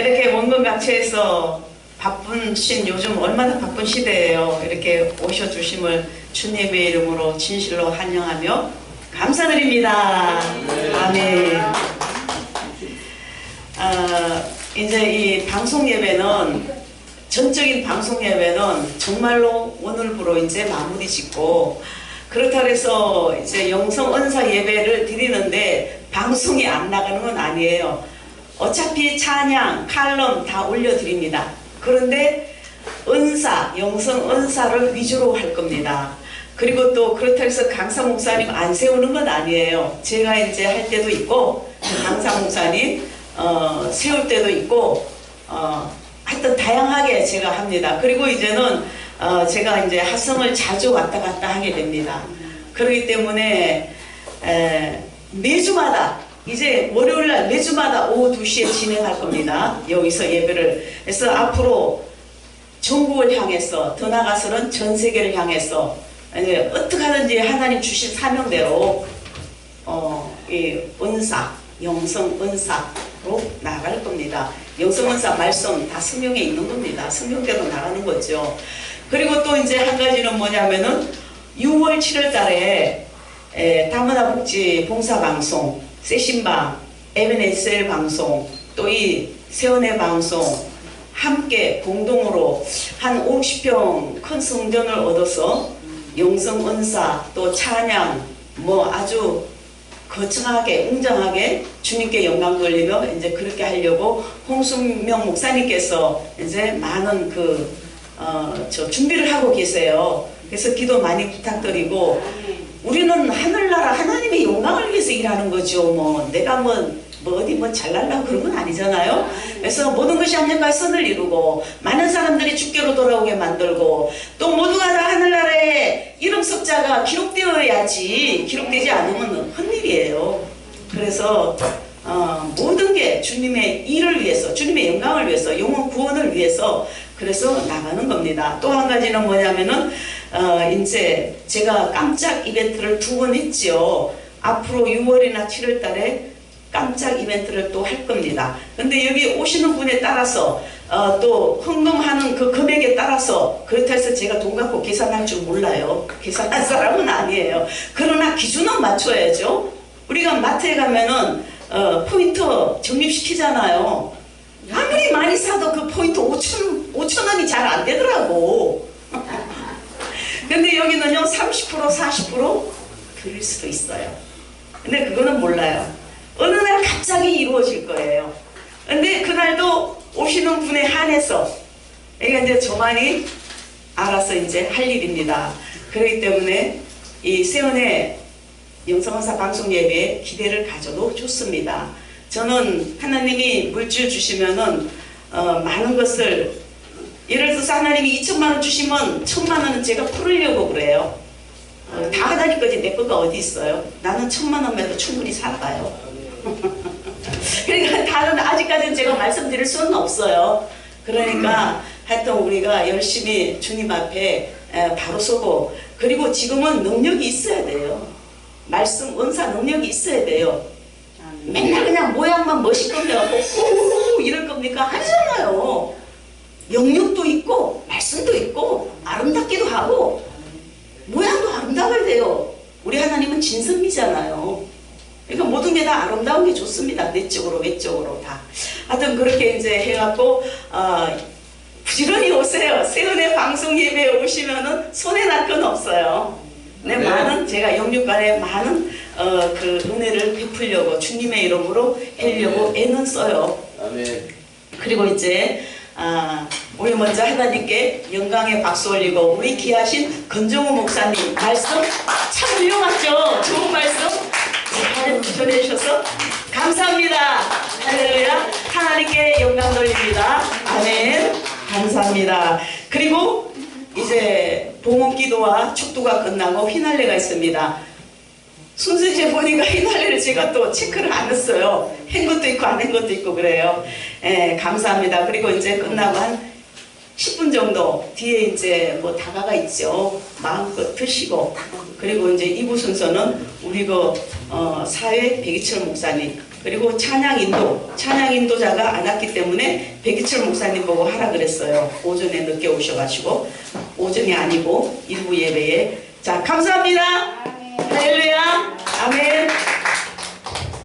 이렇게 원근각체에서 바쁜신 요즘 얼마나 바쁜 시대예요. 이렇게 오셔주심을 주님의 이름으로 진실로 환영하며 감사드립니다. 아멘. 아, 이제 이 방송 예배는 전적인 방송 예배는 정말로 오늘부로 이제 마무리 짓고 그렇다고 해서 이제 영성 은사 예배를 드리는데 방송이 안 나가는 건 아니에요. 어차피 찬양, 칼럼 다 올려드립니다. 그런데 은사, 영성 은사를 위주로 할 겁니다. 그리고 또 그렇다고 해서 강사 목사님 안 세우는 건 아니에요. 제가 이제 할 때도 있고 강사 목사님 어, 세울 때도 있고 어, 하여튼 다양하게 제가 합니다. 그리고 이제는 어, 제가 이제 하성을 자주 왔다 갔다 하게 됩니다. 그렇기 때문에 에, 매주마다 이제 월요일날 매주마다 오후 2시에 진행할 겁니다. 여기서 예배를. 그래서 앞으로 전국을 향해서 더 나가서는 전 세계를 향해서 이제 어떻게 하든지 하나님 주신 사명대로 어, 이 은사, 영성 은사로 나갈 겁니다. 영성 은사 말씀 다 성경에 있는 겁니다. 성경대로 나가는 거죠. 그리고 또 이제 한 가지는 뭐냐면은 6월 7월 달에 에, 다문화 복지 봉사 방송, 세신방, MNSL 방송, 또 이 세원의 방송 함께 공동으로 한 50평 큰 성전을 얻어서 영성 은사 또 찬양 뭐 아주 거창하게 웅장하게 주님께 영광 돌리며 이제 그렇게 하려고 홍순명 목사님께서 이제 많은 그 어, 저 준비를 하고 계세요. 그래서 기도 많이 부탁드리고 우리는 하늘나라 하나님의 영광을 위해서 일하는 거죠. 뭐 내가 뭐, 뭐 어디 뭐 잘날라고 그런 건 아니잖아요. 그래서 모든 것이 한년간 선을 이루고 많은 사람들이 주께로 돌아오게 만들고 또 모두가 다 하늘나라에 이름 숫자가 기록되어야지 기록되지 않으면 헛일이에요. 그래서 어, 모든 게 주님의 일을 위해서 주님의 영광을 위해서 영혼 구원을 위해서 그래서 나가는 겁니다. 또 한 가지는 뭐냐면은 어, 이제 제가 깜짝 이벤트를 두 번 했지요. 앞으로 6월이나 7월 달에 깜짝 이벤트를 또 할 겁니다. 근데 여기 오시는 분에 따라서 어, 또 헌금하는 그 금액에 따라서 그렇다 해서 제가 돈 갖고 계산할 줄 몰라요. 계산할 사람은 아니에요. 그러나 기준은 맞춰야죠. 우리가 마트에 가면은 어, 포인트 적립시키잖아요. 아무리 많이 사도 그 포인트 5천, 5천 원이 잘 안 되더라고. 근데 여기는요, 30% 40% 드릴 수도 있어요. 근데 그거는 몰라요. 어느 날 갑자기 이루어질 거예요. 근데 그날도 오시는 분에 한해서, 이게 이제 저만이 알아서 이제 할 일입니다. 그렇기 때문에 이 세원의 영성원사 방송 예배에 기대를 가져도 좋습니다. 저는 하나님이 물질 주시면은 어, 많은 것을 예를 들어서 하나님이 2천만 원 주시면 천만 원은 제가 풀으려고 그래요. 어, 다 하다니까 이제 내 거가 어디 있어요? 나는 천만 원만도 충분히 살아가요. 그러니까 다른 아직까지는 제가 말씀드릴 수는 없어요. 그러니까 하여튼 우리가 열심히 주님 앞에 에, 바로 서고 그리고 지금은 능력이 있어야 돼요. 말씀 은사 능력이 있어야 돼요. 맨날 그냥 모양만 멋있건데 오 이럴 겁니까? 하잖아요. 영역도 있고 말씀도 있고 아름답기도 하고 모양도 아름다워야 돼요. 우리 하나님은 진선미잖아요. 그러니까 모든 게 다 아름다운 게 좋습니다. 내적으로 외적으로 다. 하여튼 그렇게 이제 해갖고 어, 부지런히 오세요. 세운의 방송 예배에 오시면은 손해 날 건 없어요. 네, 네. 많은 제가 영육간에 많은 어, 그 은혜를 베풀려고 주님의 이름으로 하려고 애는 써요. 아멘. 그리고 이제 아, 우리 먼저 하나님께 영광의 박수 올리고 우리 귀하신 건정우 목사님 말씀 참 훌륭하죠. 좋은 말씀 잘 전해주셔서 감사합니다. 할렐루야. 하나님께 영광 돌립니다. 아멘. 감사합니다. 그리고 이제 봉헌기도와 축도가 끝나고 휘날레가 있습니다. 순서제 보니까 휘날레를 제가 또 체크를 안 했어요. 한 것도 있고 안 한 것도 있고 그래요. 예, 감사합니다. 그리고 이제 끝나고 한 10분 정도 뒤에 이제 뭐 다가가 있죠. 마음껏 드시고 그리고 이제 2부 순서는 우리 그 어, 사회 백이철 목사님 그리고 찬양 인도, 찬양 인도자가 안 왔기 때문에 백이철 목사님 보고 하라 그랬어요. 오전에 늦게 오셔가지고 오전이 아니고 일부 예배에 자 감사합니다.